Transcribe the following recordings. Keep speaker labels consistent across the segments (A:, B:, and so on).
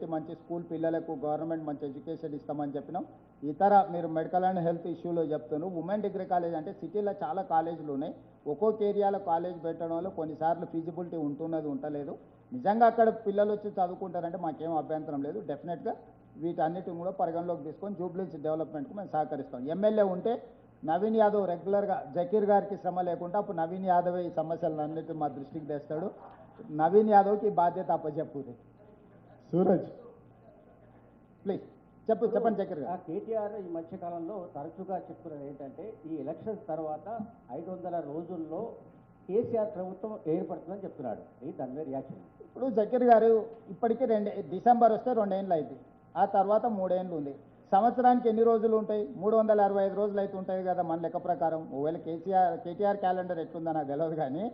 A: పెట్టి మంచి స్కూల్ పిల్లలకు గవర్నమెంట్ మంచి ఎడ్యుకేషన్ ఇస్తామని చెప్పినాం. ఇతర మీరు మెడికల్ అండ్ హెల్త్ ఇష్యూలో చెప్తున్నారు. ఉమెన్ డిగ్రీ కాలేజ్ అంటే సిటీలో చాలా కాలేజీలు ఉన్నాయి. ఒక్కొక్క ఏరియాలో కాలేజ్ పెట్టడం వల్ల కొన్నిసార్లు ఫీజిబిలిటీ ఉంటున్నది ఉండలేదు నిజంగా అక్కడ పిల్లలు వచ్చి చదువుకుంటారంటే మాకేం అభ్యంతరం లేదు. డెఫినెట్గా వీటన్నిటిని కూడా పరిగణలోకి తీసుకొని జూబ్లీస్ డెవలప్మెంట్కి మేము సహకరిస్తాం. ఎమ్మెల్యే ఉంటే నవీన్ యాదవ్ రెగ్యులర్గా జకీర్ గారికి శ్రమ లేకుండా అప్పుడు నవీన్ యాదవ్ ఈ సమస్యలన్నిటి మా దృష్టికి తెస్తాడు. నవీన్ యాదవ్కి బాధ్యత అప్పచెప్పుతుంది
B: సూరజ్.
A: ప్లీజ్ చెప్పు చెప్పండి జకీర్
C: ఆ
A: గారు
C: కేటీఆర్ ఈ మధ్యకాలంలో తరచుగా చెప్తున్నది ఏంటంటే ఈ ఎలక్షన్స్ తర్వాత ఐదు వందల రోజుల్లో కేసీఆర్ ప్రభుత్వం ఏర్పడుతుందని చెప్తున్నాడు. ఇది దాని మీద రియాక్షన్
A: ఇప్పుడు జకీర్ గారు ఇప్పటికీ రెండు డిసెంబర్ వస్తే రెండేళ్ళు అయింది. ఆ తర్వాత మూడేళ్ళు ఉంది. సంవత్సరానికి ఎన్ని రోజులు ఉంటాయి? మూడు వందల అరవై ఐదు రోజులు అయితే ఉంటాయి కదా మన లెక్క ప్రకారం. ఒకవేళ కేసీఆర్ కేటీఆర్ క్యాలెండర్ ఎట్లుందో నాకు తెలియదు కానీ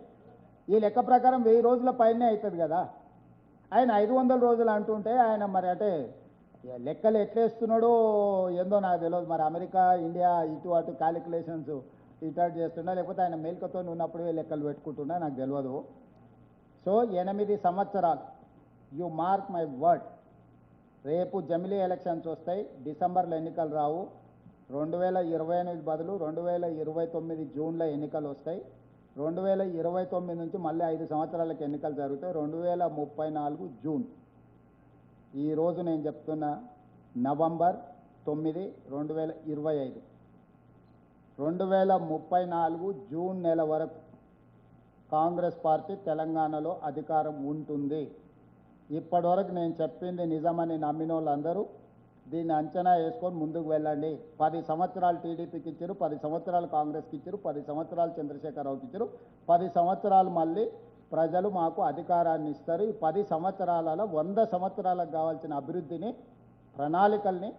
A: ఈ లెక్క ప్రకారం వెయ్యి రోజుల పైనే అవుతుంది కదా. ఆయన ఐదు వందల రోజులు అంటుంటే ఆయన మరి అంటే లెక్కలు ఎట్లేస్తున్నాడో ఏందో నాకు తెలియదు. మరి అమెరికా ఇండియా ఇటు అటు క్యాలిక్యులేషన్స్ ఇటు చేస్తున్నా లేకపోతే ఆయన మేల్కతో ఉన్నప్పుడే లెక్కలు పెట్టుకుంటున్నా నాకు తెలియదు. సో ఎనిమిది సంవత్సరాలు యు మార్క్ మై వర్డ్ రేపు జమిలీ ఎలక్షన్స్ వస్తాయి డిసెంబర్లో ఎన్నికలు రావు. రెండు వేల ఇరవై ఎనిమిది బదులు రెండు వేల ఇరవై తొమ్మిది జూన్లో ఎన్నికలు వస్తాయి. రెండు వేల ఇరవై తొమ్మిది నుంచి మళ్ళీ ఐదు సంవత్సరాలకు ఎన్నికలు జరుగుతాయి. రెండు వేల ముప్పై నాలుగు జూన్. ఈ రోజు నేను చెప్తున్న నవంబర్ తొమ్మిది రెండు వేల ఇరవై ఐదు. రెండు వేల ముప్పై నాలుగు జూన్ నెల వరకు కాంగ్రెస్ పార్టీ తెలంగాణలో అధికారం ఉంటుంది. ఇప్పటివరకు నేను చెప్పింది నిజమని నమ్మిన వాళ్ళందరూ దీన్ని అంచనా వేసుకొని ముందుకు వెళ్ళండి. పది సంవత్సరాలు టీడీపీకి ఇచ్చారు పది సంవత్సరాలు కాంగ్రెస్కి ఇచ్చారు పది సంవత్సరాలు చంద్రశేఖరరావుకి ఇచ్చారు. పది సంవత్సరాలు మళ్ళీ ప్రజలు మాకు అధికారాన్ని ఇస్తారు. ఈ పది సంవత్సరాలలో వంద సంవత్సరాలకు కావాల్సిన అభివృద్ధిని ప్రణాళికల్ని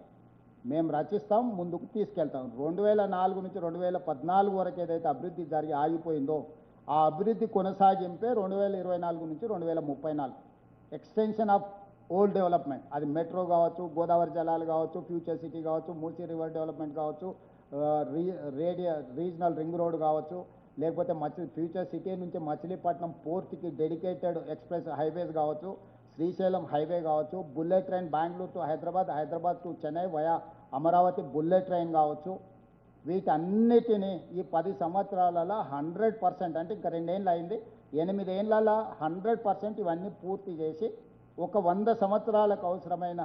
A: మేము రచిస్తాం ముందుకు తీసుకెళ్తాం. రెండు వేల నాలుగు నుంచి రెండు వేల పద్నాలుగు వరకు ఏదైతే అభివృద్ధి జరిగి ఆగిపోయిందో ఆ అభివృద్ధి కొనసాగింపే రెండు వేల ఇరవై నాలుగు నుంచి రెండు వేల ముప్పై నాలుగు. Extension of old development. అది మెట్రో కావచ్చు గోదావరి జలాలు కావచ్చు ఫ్యూచర్ సిటీ కావచ్చు మూసీ రివర్ డెవలప్మెంట్ కావచ్చు రీ రేడియ రీజనల్ రింగ్ రోడ్ కావచ్చు లేకపోతే మచి ఫ్యూచర్ సిటీ నుంచి మచిలీపట్నం పోర్ట్కి డెడికేటెడ్ ఎక్స్ప్రెస్ హైవేస్ కావచ్చు శ్రీశైలం హైవే కావచ్చు bullet train Bengaluru to Hyderabad Hyderabad to Chennai via Amaravati bullet train కావచ్చు. వీటన్నిటిని ఈ పది సంవత్సరాలలో హండ్రెడ్ పర్సెంట్ అంటే ఇంకా రెండేళ్ళు అయింది ఎనిమిదేళ్ళలో హండ్రెడ్ పర్సెంట్ ఇవన్నీ పూర్తి చేసి ఒక వంద సంవత్సరాలకు అవసరమైన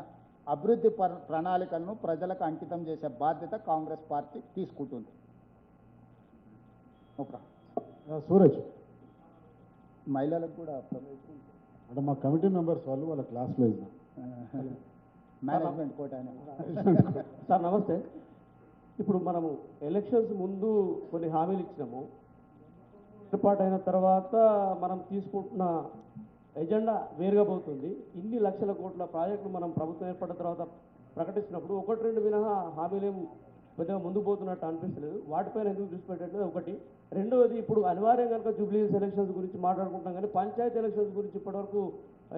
A: అభివృద్ధి పర్ ప్రణాళికలను ప్రజలకు అంకితం చేసే బాధ్యత కాంగ్రెస్ పార్టీ తీసుకుంటుంది.
B: సూరజ్.
A: మహిళలకు కూడా
B: అంటే మా కమిటీ మెంబర్స్ వాళ్ళు వాళ్ళ క్లాస్లో ఇద్దాం
A: మేనేజ్మెంట్ కోట
C: సార్ నమస్తే. ఇప్పుడు మనము ఎలక్షన్స్ ముందు కొన్ని హామీలు ఇచ్చినాము. ఏర్పాటైన తర్వాత మనం తీసుకుంటున్న ఎజెండా వేరుగా పోతుంది ఇన్ని లక్షల కోట్ల ప్రాజెక్టులు మనం ప్రభుత్వం ఏర్పడిన తర్వాత ప్రకటించినప్పుడు ఒకటి రెండు మినహా హామీలేం కొద్దిగా పెద్దగా ముందుకు పోతున్నట్టు అనిపించలేదు వాటిపైన ఎందుకు దృష్టి పెట్టట్లేదు? ఒకటి రెండవది ఇప్పుడు అనివార్యం కనుక జూబ్లీ ఎలక్షన్స్ గురించి మాట్లాడుకుంటాం కానీ పంచాయతీ ఎలక్షన్స్ గురించి ఇప్పటివరకు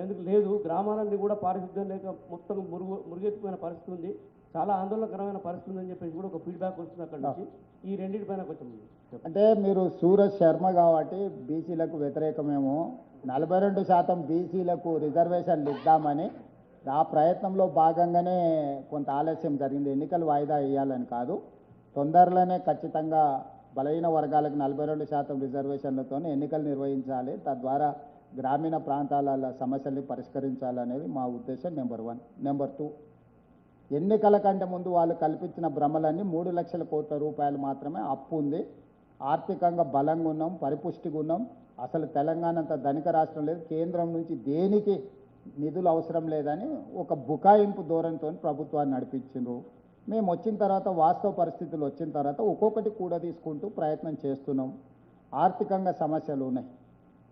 C: ఎందుకు లేదు. గ్రామాలన్నీ కూడా పారిశుద్ధ్యం లేక మొత్తం మురుగు మురుగెత్తిపోయిన పరిస్థితి ఉంది. చాలా ఆందోళనకరమైన పరిస్థితి ఉందని చెప్పేసి కూడా ఒక ఫీడ్బ్యాక్ వస్తుంది అక్కడ నుంచి. ఈ రెండింటిపైన కొంచెం
A: అంటే మీరు సూరజ్ శర్మ కాబట్టి బీసీలకు వ్యతిరేకమేమో. నలభై రెండు శాతం బీసీలకు రిజర్వేషన్లు ఇద్దామని ఆ ప్రయత్నంలో భాగంగానే కొంత ఆలస్యం జరిగింది. ఎన్నికలు వాయిదా వేయాలని కాదు. తొందరలోనే ఖచ్చితంగా బలహీన వర్గాలకు నలభై రెండు శాతం రిజర్వేషన్లతో ఎన్నికలు నిర్వహించాలి. తద్వారా గ్రామీణ ప్రాంతాల సమస్యల్ని పరిష్కరించాలనేది మా ఉద్దేశం నెంబర్ వన్. నెంబర్ టూ ఎన్నికల కంటే ముందు వాళ్ళు కల్పించిన భ్రమలన్నీ మూడు లక్షల కోట్ల రూపాయలు మాత్రమే అప్పు ఉంది. ఆర్థికంగా బలంగా ఉన్నాం పరిపుష్టిగా ఉన్నాం. అసలు తెలంగాణ అంత ధనిక రాష్ట్రం లేదు. కేంద్రం నుంచి దేనికి నిధులు అవసరం లేదని ఒక బుకాయింపు ధోరణితో ప్రభుత్వాన్ని నడిపించిండ్రు. మేము వచ్చిన తర్వాత వాస్తవ పరిస్థితులు వచ్చిన తర్వాత ఒక్కొక్కటి కూడా తీసుకుంటూ ప్రయత్నం చేస్తున్నాం. ఆర్థికంగా సమస్యలు ఉన్నాయి.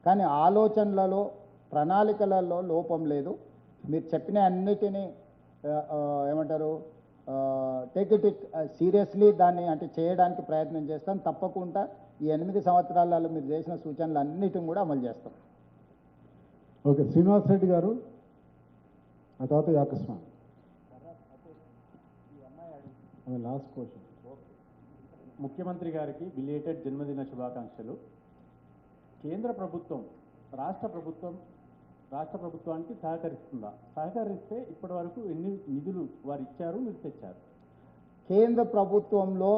A: కానీ ఆలోచనలలో ప్రణాళికలలో లోపం లేదు. మీరు చెప్పిన అన్నిటినీ ఏమంటారు టేక్ ఇట్ సీరియస్లీ దాన్ని అంటే చేయడానికి ప్రయత్నం చేస్తాం. తప్పకుండా ఈ ఎనిమిది సంవత్సరాలలో మీరు చేసిన సూచనలు అన్నిటిని కూడా అమలు చేస్తాం.
B: ఓకే శ్రీనివాస్ రెడ్డి గారు ఆ తర్వాత యాకస్వామి. లాస్ట్ క్వశ్చన్
D: ముఖ్యమంత్రి గారికి బిలేటెడ్ జన్మదిన శుభాకాంక్షలు. కేంద్ర ప్రభుత్వం రాష్ట్ర ప్రభుత్వం రాష్ట్ర ప్రభుత్వానికి సహకరిస్తుందా? సహకరిస్తే ఇప్పటి వరకు ఎన్ని నిధులు వారు ఇచ్చారు మీరు తెచ్చారు?
A: కేంద్ర ప్రభుత్వంలో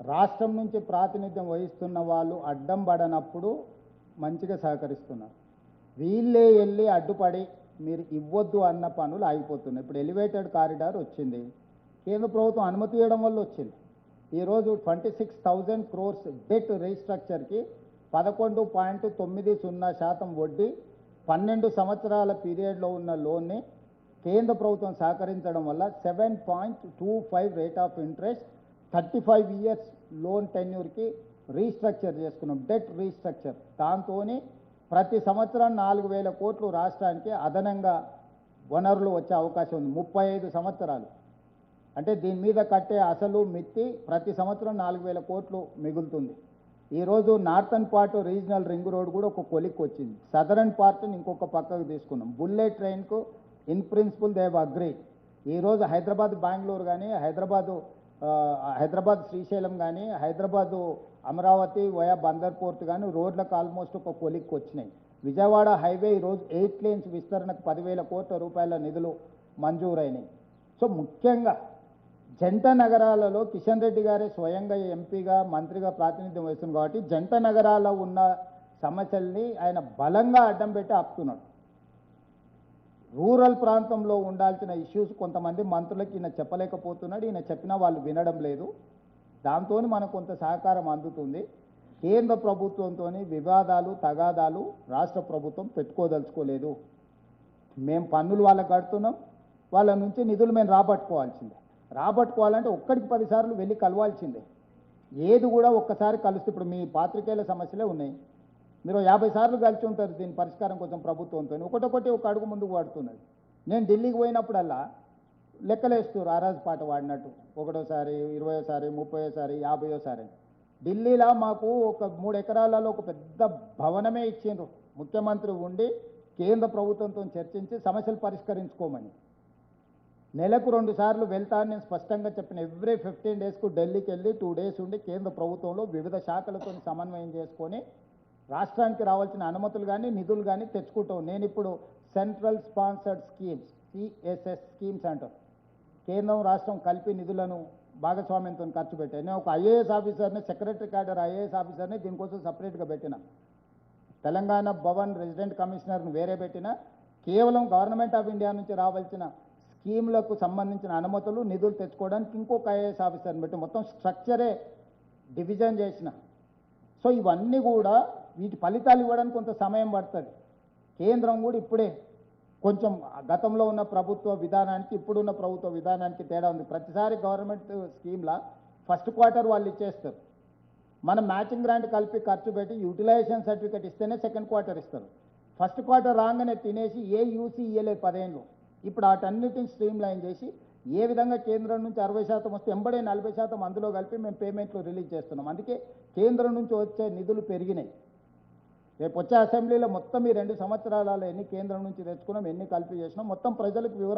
A: రాష్ట్రం నుంచి ప్రాతినిధ్యం వహిస్తున్న వాళ్ళు అడ్డం పడనప్పుడు మంచిగా సహకరిస్తున్నారు. వీళ్ళే వెళ్ళి అడ్డుపడి మీరు ఇవ్వద్దు అన్న పనులు ఆగిపోతున్నాయి. ఇప్పుడు ఎలివేటెడ్ కారిడార్ వచ్చింది. కేంద్ర ప్రభుత్వం అనుమతి ఇవ్వడం వల్ల వచ్చింది. ఈరోజు twenty six thousand crores debt రీస్ట్రక్చర్కి పదకొండు పాయింట్ తొమ్మిది సున్నా శాతం వడ్డీ పన్నెండు సంవత్సరాల పీరియడ్లో ఉన్న లోన్ని కేంద్ర ప్రభుత్వం సహకరించడం వల్ల seven point two five rate of interest thirty five years loan టెన్యూర్కి restructure చేసుకున్నాం. Debt restructure. దాంతోని ప్రతి సంవత్సరం నాలుగు వేల కోట్లు రాష్ట్రానికి అదనంగా వనరులు వచ్చే అవకాశం ఉంది. ముప్పై ఐదు సంవత్సరాలు. అంటే దీని మీద కట్టే అసలు మిత్తి ప్రతి సంవత్సరం నాలుగు వేల కోట్లు మిగులుతుంది. ఈరోజు northern part regional ring road కూడా ఒక కొలిక్ వచ్చింది. సదరన్ పార్ట్ని ఇంకొక పక్కకు తీసుకున్నాం. బుల్లెట్ ట్రైన్కు ఇన్ ప్రిన్సిపల్ దేవ్ అగ్రీ. ఈరోజు హైదరాబాద్ బెంగళూరు కానీ హైదరాబాదు హైదరాబాద్ శ్రీశైలం కానీ హైదరాబాదు అమరావతి వయా బందర్ పోర్ట్ కానీ రోడ్లకు ఆల్మోస్ట్ ఒక కొలిక్కి వచ్చినాయి. విజయవాడ హైవే ఈరోజు ఎయిట్ లేన్స్ విస్తరణకు పదివేల కోట్ల రూపాయల నిధులు మంజూరైనాయి. సో ముఖ్యంగా జంట నగరాలలో కిషన్ రెడ్డి గారే స్వయంగా ఎంపీగా మంత్రిగా ప్రాతినిధ్యం వహిస్తుంది కాబట్టి జంట నగరాల్లో ఉన్న సమస్యల్ని ఆయన బలంగా అడ్డం పెట్టి ఆపుతున్నాడు. రూరల్ ప్రాంతంలో ఉండాల్సిన ఇష్యూస్ కొంతమంది మంత్రులకి ఈయన చెప్పలేకపోతున్నాడు ఈయన చెప్పినా వాళ్ళు వినడం లేదు. దాంతో మనకు కొంత సహకారం అందుతుంది. కేంద్ర ప్రభుత్వంతో వివాదాలు తగాదాలు రాష్ట్ర ప్రభుత్వం పెట్టుకోదలుచుకోలేదు. మేము పన్నులు వాళ్ళకి కడుతున్నాం వాళ్ళ నుంచి నిధులు మేము రాబట్టుకోవాల్సిందే. రాబట్టుకోవాలంటే ఒక్కడికి పదిసార్లు వెళ్ళి కలవాల్సిందే. ఏది కూడా ఒక్కసారి కలిస్తే ఇప్పుడు మీ పాత్రికేయుల సమస్యలే ఉన్నాయి. మీరు యాభై సార్లు కలిసి ఉంటారు దీని పరిష్కారం కోసం ప్రభుత్వంతో. ఒకటొకటి ఒక అడుగు ముందుకు పడుతున్నది నేను ఢిల్లీకి పోయినప్పుడల్లా లెక్కలేస్తారు ఆరాజ్ పాట వాడినట్టు. ఒకటోసారి ఇరవయోసారి ముప్పయోసారి యాభయోసారి ఢిల్లీలో మాకు ఒక మూడు ఎకరాలలో ఒక పెద్ద భవనమే ఇచ్చిండ్రు. ముఖ్యమంత్రి ఉండి కేంద్ర ప్రభుత్వంతో చర్చించి సమస్యలు పరిష్కరించుకోమని. నెలకు రెండు సార్లు వెళ్తాను నేను స్పష్టంగా చెప్పిన. ఎవ్రీ ఫిఫ్టీన్ డేస్కు ఢిల్లీకి వెళ్ళి టూ డేస్ ఉండి కేంద్ర ప్రభుత్వంలో వివిధ శాఖలతో సమన్వయం చేసుకొని రాష్ట్రానికి రావాల్సిన అనుమతులు కానీ నిధులు కానీ తెచ్చుకుంటాం నేను ఇప్పుడు central sponsored schemes CSS schemes అంటారు. కేంద్రం రాష్ట్రం కలిపి నిధులను భాగస్వామ్యంతో ఖర్చు పెట్టాను నేను ఒక ఐఏఎస్ ఆఫీసర్ని సెక్రటరీ క్యాడర్ ఐఏఎస్ ఆఫీసర్ని దీనికోసం సపరేట్గా పెట్టిన. తెలంగాణ భవన్ రెసిడెంట్ కమిషనర్ను వేరే పెట్టిన. కేవలం గవర్నమెంట్ ఆఫ్ ఇండియా నుంచి రావాల్సిన స్కీమ్లకు సంబంధించిన అనుమతులు నిధులు తెచ్చుకోవడానికి ఇంకొక ఐఏఎస్ ఆఫీసర్ని పెట్టి మొత్తం స్ట్రక్చరే డివిజన్ చేసిన. సో ఇవన్నీ కూడా వీటి ఫలితాలు ఇవ్వడానికి కొంత సమయం పడుతుంది. కేంద్రం కూడా ఇప్పుడే కొంచెం గతంలో ఉన్న ప్రభుత్వ విధానానికి ఇప్పుడున్న ప్రభుత్వ విధానానికి తేడా ఉంది. ప్రతిసారి గవర్నమెంట్ స్కీమ్లా ఫస్ట్ క్వార్టర్ వాళ్ళు ఇచ్చేస్తారు. మనం మ్యాచింగ్ గ్రాంట్ కలిపి ఖర్చు పెట్టి యూటిలైజేషన్ సర్టిఫికేట్ ఇస్తేనే సెకండ్ క్వార్టర్ ఇస్తారు. ఫస్ట్ క్వార్టర్ రాగానే తినేసి ఏ యూసీ ఇయ్యలేదు పదేళ్ళు. ఇప్పుడు వాటన్నిటిని స్ట్రీమ్ లైన్ చేసి ఏ విధంగా కేంద్రం నుంచి అరవై శాతం వస్తే ఎంబడే నలభై శాతం అందులో కలిపి మేము పేమెంట్లు రిలీజ్ చేస్తున్నాం. అందుకే కేంద్రం నుంచి వచ్చే నిధులు పెరిగినాయి. రేపు వచ్చే అసెంబ్లీలో మొత్తం ఈ రెండు సంవత్సరాలలో ఎన్ని కేంద్రం నుంచి తెచ్చుకున్నాం ఎన్ని కలిపి చేసినాం మొత్తం ప్రజలకు వివరం